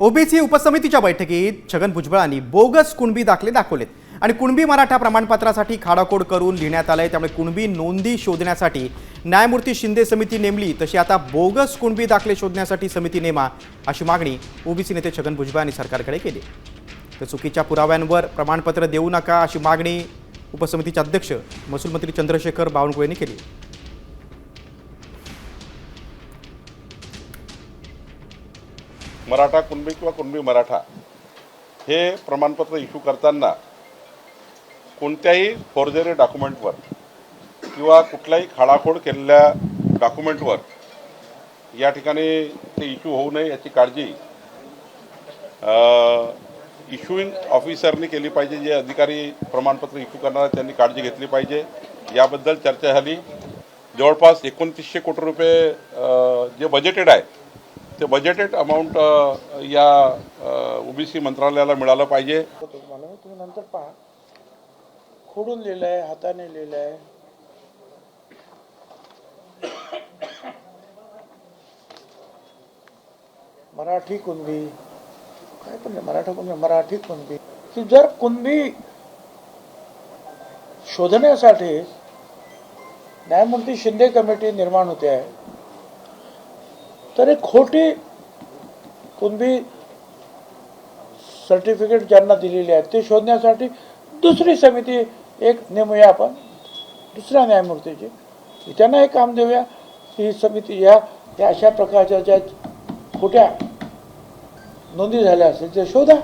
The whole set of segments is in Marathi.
ओबीसी उपसमितीच्या बैठकीत छगन भुजबळांनी बोगस कुणबी दाखले दाखवलेत. आणि कुणबी मराठा प्रमाणपत्रासाठी खाडाखोड करून लिहिण्यात आलंय. त्यामुळे कुणबी नोंदी शोधण्यासाठी न्यायमूर्ती शिंदे समिती नेमली. तशी आता बोगस कुणबी दाखले शोधण्यासाठी समिती नेमा अशी मागणी ओबीसी नेते छगन भुजबळ यांनी सरकारकडे केली. तर चुकीच्या पुराव्यांवर प्रमाणपत्र देऊ नका अशी मागणी उपसमितीचे अध्यक्ष महसूल मंत्री चंद्रशेखर बावनकुळेंनी केली. मराठा कुणबी किंवा कुणबी मराठा हे प्रमाणपत्र इश्यू करताना कोणत्याही फॉर्जरी डॉक्युमेंटवर किंवा कुठल्याही खाडाखोड केलेल्या डॉक्युमेंटवर या ठिकाणी ते इश्यू होऊ नये याची काळजी इश्यूइंग ऑफिसरनी केली पाहिजे जे अधिकारी प्रमाणपत्र इश्यू करणार त्यांनी काळजी घेतली पाहिजे. याबद्दल चर्चा झाली. जवळपास एकोणतीसशे कोटी रुपये जे बजेटेड आहे ते बजेटेड अमाऊंट या ओबीसी मंत्रालयाला मिळालं पाहिजे. तुम्हाला तुम्ही नंतर पहा. खोडून लिहिलं आहे हाताने लिहिलं आहे मराठी कुणबी? काय पण नाही, मराठा कुणबी मराठी कुणबी? की जर कुणबी शोधण्यासाठी न्यायमूर्ती शिंदे कमिटी निर्माण होते आहे तर एक खोटी कुणबी सर्टिफिकेट ज्यांना दिलेली आहेत ते शोधण्यासाठी दुसरी समिती एक नेमूया आपण दुसऱ्या न्यायमूर्तीची. त्यांना एक काम देऊया की ही समिती या या अशा प्रकारच्या ज्या खोट्या नोंदी झाल्या असेल ते शोधा.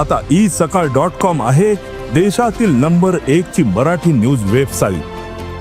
आता ई सकाळ डॉट कॉम आहे देशातील नंबर एक ची मराठी न्यूज वेबसाईट